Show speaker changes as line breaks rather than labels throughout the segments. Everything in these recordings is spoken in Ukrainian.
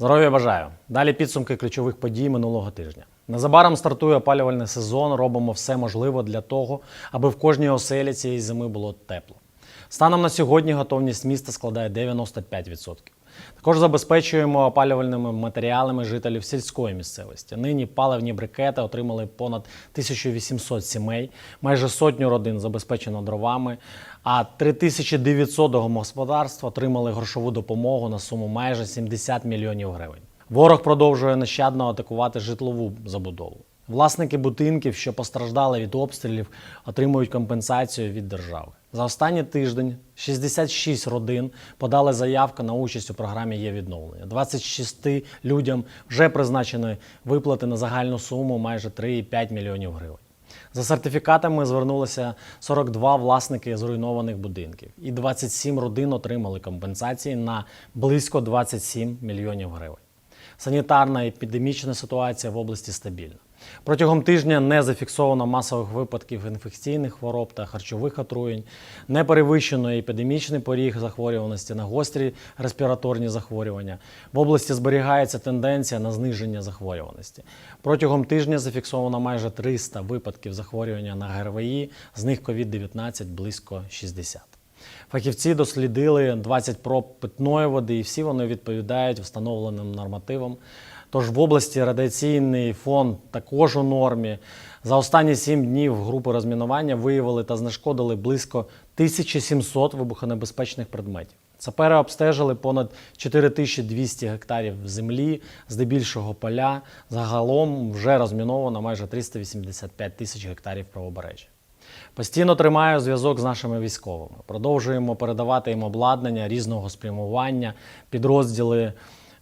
Здоров'я бажаю. Далі підсумки ключових подій минулого тижня. Незабаром стартує опалювальний сезон. Робимо все можливе для того, аби в кожній оселі цієї зими було тепло. Станом на сьогодні готовність міста складає 95%. Також забезпечуємо опалювальними матеріалами жителів сільської місцевості. Нині паливні брикети отримали понад 1800 сімей, майже сотню родин забезпечено дровами, а 3900 домогосподарств отримали грошову допомогу на суму майже 70 мільйонів гривень. Ворог продовжує нещадно атакувати житлову забудову. Власники будинків, що постраждали від обстрілів, отримують компенсацію від держави. За останній тиждень 66 родин подали заявку на участь у програмі є відновлення. 26 людям вже призначені виплати на загальну суму майже 3,5 мільйонів гривень. За сертифікатами звернулися 42 власники зруйнованих будинків, і 27 родин отримали компенсації на близько 27 мільйонів гривень. Санітарна і епідемічна ситуація в області стабільна. Протягом тижня не зафіксовано масових випадків інфекційних хвороб та харчових отруєнь, не перевищено епідемічний поріг захворюваності на гострі респіраторні захворювання. В області зберігається тенденція на зниження захворюваності. Протягом тижня зафіксовано майже 300 випадків захворювання на ГРВІ, з них COVID-19 близько 60. Фахівці дослідили 20 проб питної води, і всі вони відповідають встановленим нормативам. Тож в області радіаційний фон також у нормі. За останні 7 днів групи розмінування виявили та знешкодили близько 1700 вибухонебезпечних предметів. Сапери обстежили понад 4200 гектарів землі, здебільшого поля. Загалом вже розміновано майже 385 тисяч гектарів правобережжя. Постійно тримаю зв'язок з нашими військовими. Продовжуємо передавати їм обладнання різного спрямування, підрозділи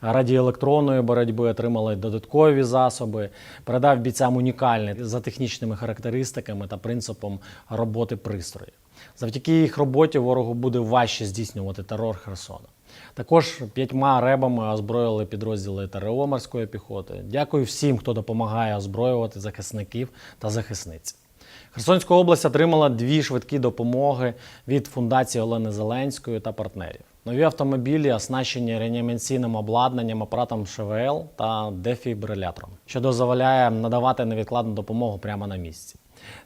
радіоелектронної боротьби отримали додаткові засоби. Передав бійцям унікальні за технічними характеристиками та принципом роботи пристрої. Завдяки їх роботі ворогу буде важче здійснювати терор Херсона. Також п'ятьма ребами озброїли підрозділи ТРО морської піхоти. Дякую всім, хто допомагає озброювати захисників та захисниць. Херсонська область отримала дві швидкі допомоги від фундації Олени Зеленської та партнерів. Нові автомобілі оснащені реанімаційним обладнанням, апаратом ШВЛ та дефібрилятором, що дозволяє надавати невідкладну допомогу прямо на місці.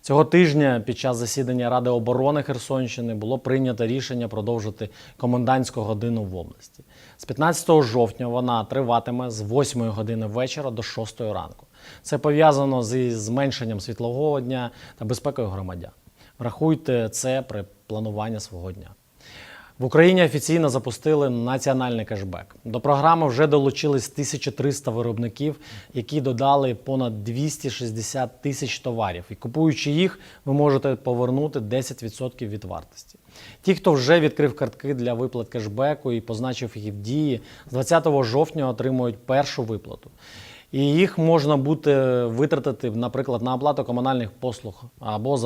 Цього тижня під час засідання Ради оборони Херсонщини було прийнято рішення продовжити комендантську годину в області. З 15 жовтня вона триватиме з 8 години вечора до 6 ранку. Це пов'язано зі зменшенням світлового дня та безпекою громадян. Врахуйте це при плануванні свого дня. В Україні офіційно запустили національний кешбек. До програми вже долучились 1300 виробників, які додали понад 260 тисяч товарів. І купуючи їх, ви можете повернути 10% від вартості. Ті, хто вже відкрив картки для виплат кешбеку і позначив їх в дії, з 20 жовтня отримують першу виплату. І їх можна буде витратити, наприклад, на оплату комунальних послуг або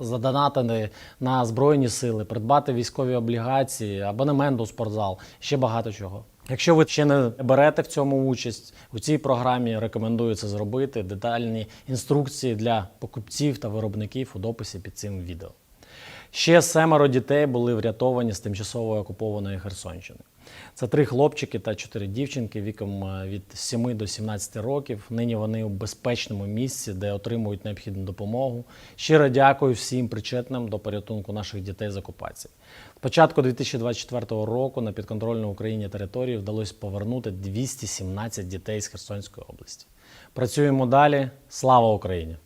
задонатити на збройні сили, придбати військові облігації, абонемент у спортзал, ще багато чого. Якщо ви ще не берете в цьому участь, у цій програмі рекомендую це зробити. Детальні інструкції для покупців та виробників у дописі під цим відео. Ще семеро дітей були врятовані з тимчасово окупованої Херсонщини. Це три хлопчики та чотири дівчинки віком е, від 7 до 17 років. Нині вони у безпечному місці, де отримують необхідну допомогу. Щиро дякую всім причетним до порятунку наших дітей з окупації. З початку 2024 року на підконтрольну Україні території вдалося повернути 217 дітей з Херсонської області. Працюємо далі. Слава Україні!